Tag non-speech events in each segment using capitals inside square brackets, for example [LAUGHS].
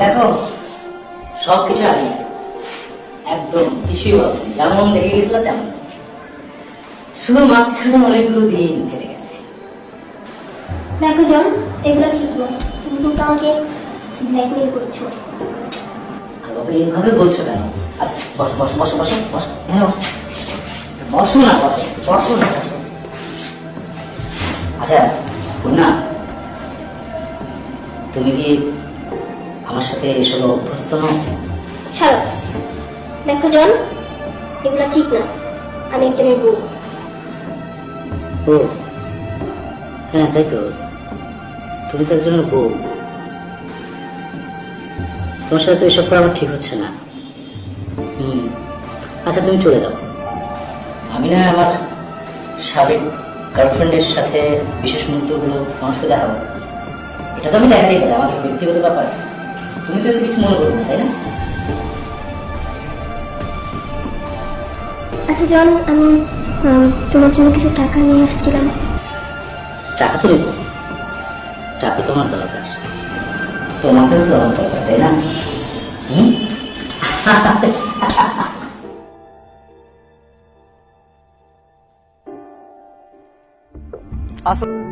দেখো সব কিছু আগে। একদম কিছুই যেমন দেখে গেছিল তেমন। শুধু মাঝখানে অনেকগুলো দিন কেটে গেছে। দেখো জন এগুলো ঠিক তুমি কিন্তু আমাকে ব্ল্যাকমেল করছ। আর ওকে এইভাবে বলছো কেন? আচ্ছা বসো বসো বসো বসো বসো। হ্যাঁ। বসো। না বসো বসো না। আচ্ছা না তুমি কি আমার সাথে এসব অভ্যস্ত নও? ছাড়ো। দেখো জন এগুলো ঠিক না। আমি একজনের বউ। ও হ্যাঁ তাই তো। তুমি তো একজনের বউ। তোমার সাথে তো এসব করা আমার ঠিক হচ্ছে না। হুম। আচ্ছা তুমি চলে যাও। আমি না আমার সাবেক গার্লফ্রেন্ডের সাথে বিশেষ মুহূর্তগুলো মানুষকে দেখাবো এটা তো আমি দেখাতেই পারি আমার ব্যক্তিগত ব্যাপার। তুমি তো এতে কিছু মনে করবে না তাই না? আচ্ছা জন আমি তোমার জন্য কিছু টাকা নিয়ে আসছিলাম। টাকা তো নেব টাকা তোমার দরকার। তোমাকেও তো আমার দরকার তাই না? হুম? হ্যালো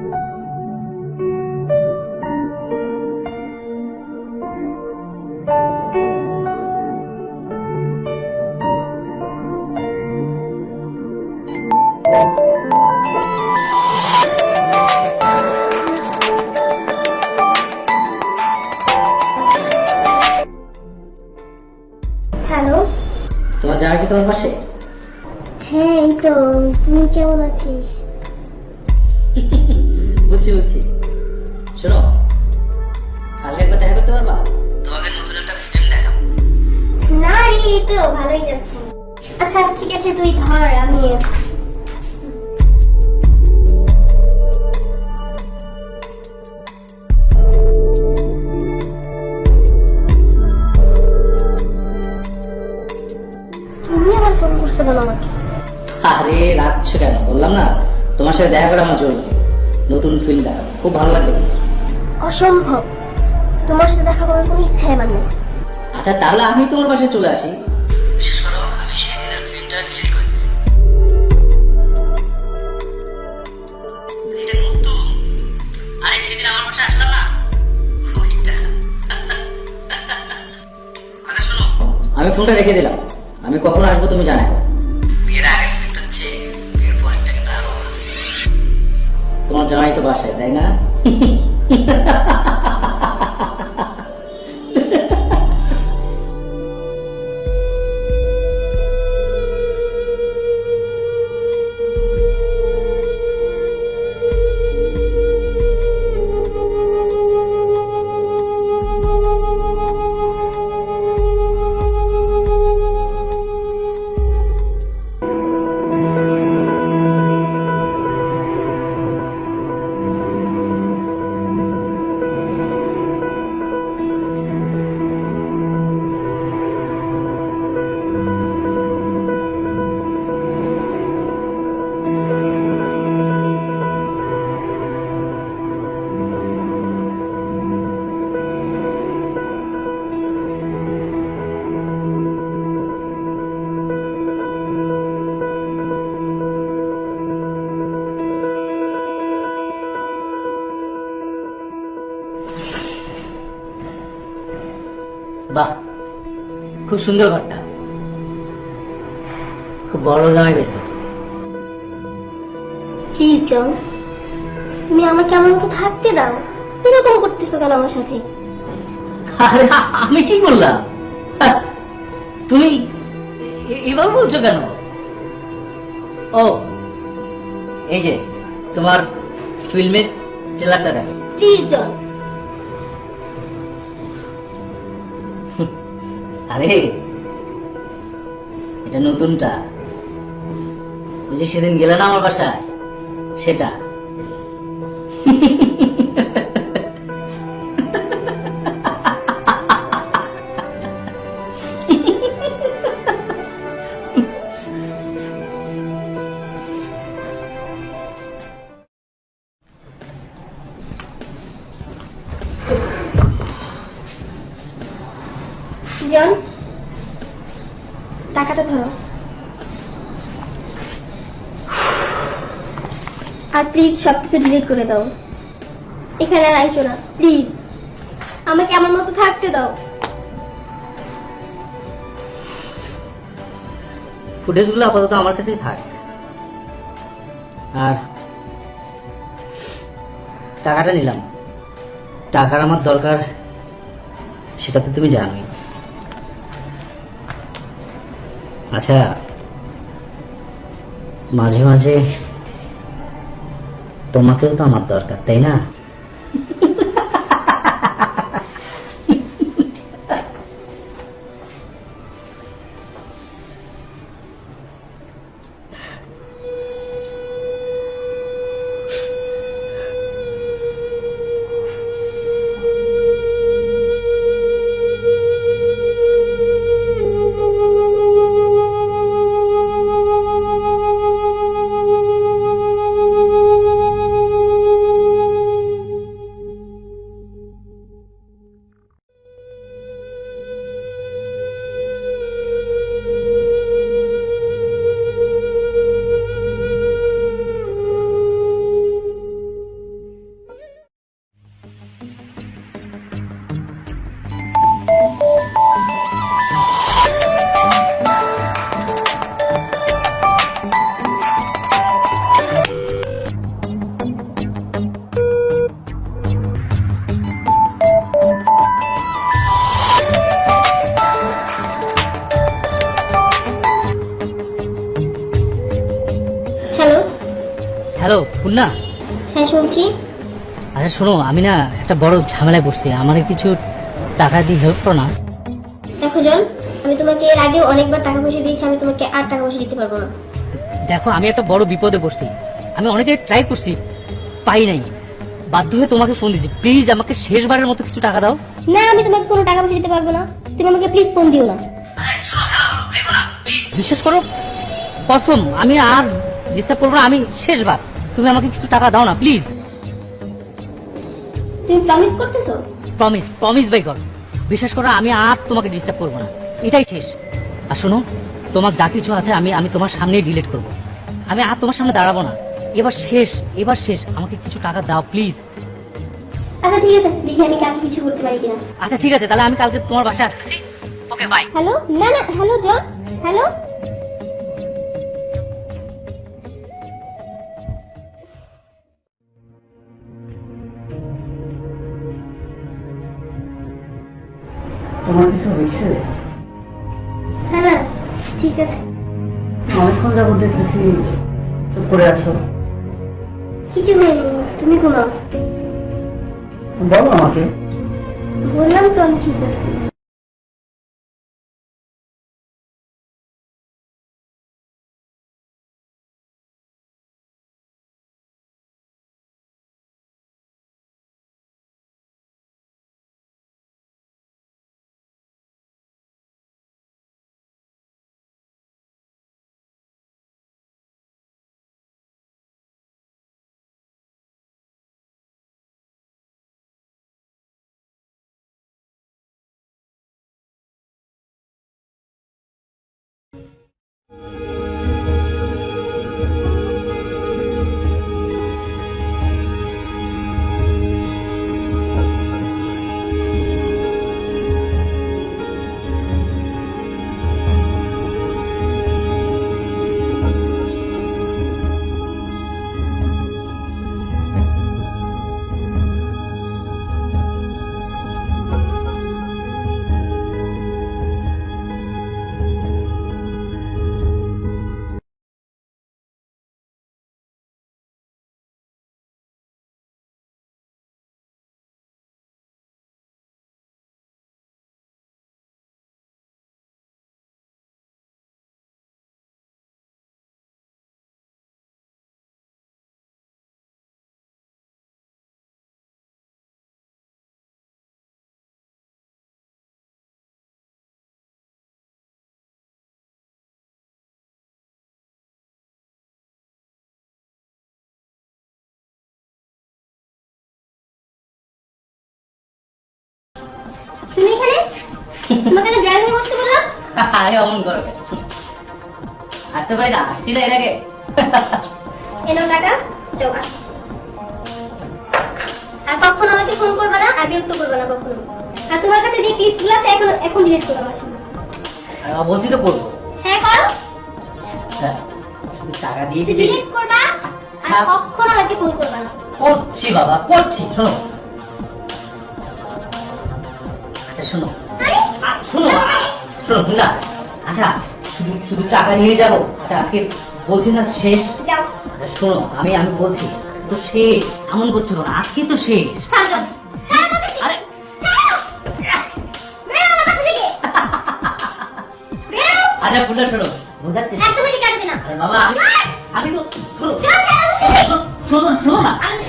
আছিস বুঝছি বুঝছি। শোনো কালকে একবার দেখা করতে পারবা? তোমাকে নতুন একটা ফিল্ম দেখাবো। না রে তো ভালোই যাচ্ছে। আচ্ছা ঠিক আছে তুই ধর আমি তুমি আবার ফোন করছ কেন আমাকে? আরে রাখছো কেন? বললাম না তোমার সাথে দেখা করে আমার জরুরি নতুন ফিল্ম দেখাবো খুব ভালো লাগবে। অসম্ভব। তোমার সাথে দেখা করার কোনো ইচ্ছাই আমার নেই। আচ্ছা তাহলে আমি তোমার পাশে চলে আসি। বিশেষ করে আমি সেদিনের ফিল্মটা ডিলিট করে দিয়েছি। এটা নতুন। আরে সেদিন আমার পাশে আসলাম না? আচ্ছা শোনো। আমি ফোনটা রেখে দিলাম। আমি কখন আসব তুমি জানাই। জামাই তো বাসায় তাই না? [LAUGHS] খুব সুন্দর ঘরটা। খুব বড় জামাই পেয়েছে প্লিজ জন তুমি আমাকে আমার মতো থাকতে দাও। এরকম করতেছো কেন আমার সাথে? আরে আমি কি করলাম? হ্যাঁ, তুমি এ- এভাবে বলছো কেন? ও এই যে তোমার ফিল্মের ট্রেলারটা দেখো। প্লিজ জন আরে এটা নতুনটা। ওই যে সেদিন গেলে না আমার বাসায়? সেটা। [LAUGHS] আর প্লিজ সবকিছু ডিলিট করে দাও। এখানে আর আইসো না প্লিজ আমাকে আমার মতো থাকতে দাও। ফুটেজগুলো আপাতত আমার কাছেই থাক। আর টাকাটা নিলাম। টাকার আমার দরকার, সেটা তো তুমি জানোই। আচ্ছা মাঝে মাঝে তোমাকেও তো আমার দরকার তাই না? হ্যাঁ শুনছি। আচ্ছা শোনো আমি না একটা বড় ঝামেলায় পড়ছি। আমার কিছু টাকা দিয়ে হেল্প করো না। দেখো জন আমি তোমাকে এর আগে অনেকবার টাকা পয়সা দিয়েছি আমি তোমাকে আর টাকা পয়সা দিতে পারব না। দেখো আমি একটা বড় বিপদে পড়ছি। আমি অনেক জায়গায় ট্রাই করছি পাই নাই। বাধ্য হয়ে তোমাকে ফোন দিচ্ছি প্লিজ আমাকে শেষবারের মতো কিছু টাকা দাও। না আমি তোমাকে কোনো টাকা পয়সা দিতে পারব না। তুমি আমাকে প্লিজ ফোন দিও না। বিশ্বাস করো কসম আমি আর ডিস্টার্ব করব না আমি শেষবার। তুমি আমাকে কিছু টাকা দাও না প্লিজ তুমি প্রমিস করতেছো? প্রমিস প্রমিস বাই গড বিশ্বাস করো আমি আর তোমাকে ডিস্টার্ব করব না। এটাই শেষ। আর শোনো তোমার যা কিছু আছে আমি আমি তোমার সামনেই ডিলিট করব। আমি আর তোমার সামনে দাঁড়াবো না। এবার শেষ এবার শেষ। আমাকে কিছু টাকা দাও প্লিজ আচ্ছা ঠিক আছে। দেখি আমি কালকে কিছু করতে পারি কিনা। আচ্ছা ঠিক আছে। তাহলে আমি কালকে তোমার বাসায় আসতেছি ওকে বাই হ্যালো না না হ্যালো জন হ্যালো হ্যাঁ ঠিক আছে। অনেকক্ষণ যাব দেখতেছি চুপ করে আছো। কিছু হয়নি তুমি ঘুমাও। বলো আমাকে। বললাম তো আমি ঠিক আছে। তোমাকে ড্রাইভিং বসতে বললাম? আরে অমন করো আসতে পারি না আসছি না এর আগে। এনো টাকা যাও আসো। আর কখনো আমাকে ফোন করবে না আর বিরক্ত করবে না কখনো। আর তোমার কাছে যে ক্লিপগুলো আছে এখন এখন ডিলিট বলছি তো করব। হ্যাঁ করো। হ্যাঁ টাকা দিয়ে ডিলিট করবা আর আচ্ছা। কখনো আমাকে ফোন করবে না। করছি বাবা করছি শোনো। আচ্ছা শোনো। শোনো না আচ্ছা শুধু শুধু টাকা নিয়ে যাব। আচ্ছা আজকে বলছি না শেষ? যাও। আচ্ছা শোনো আমি আমি বলছি আজকে তো শেষ। এমন করছ কেন? আজকে তো শেষ। আরে আচ্ছা পুরো শোনো না আরে বাবা আমি তো শোনো। শোনো না।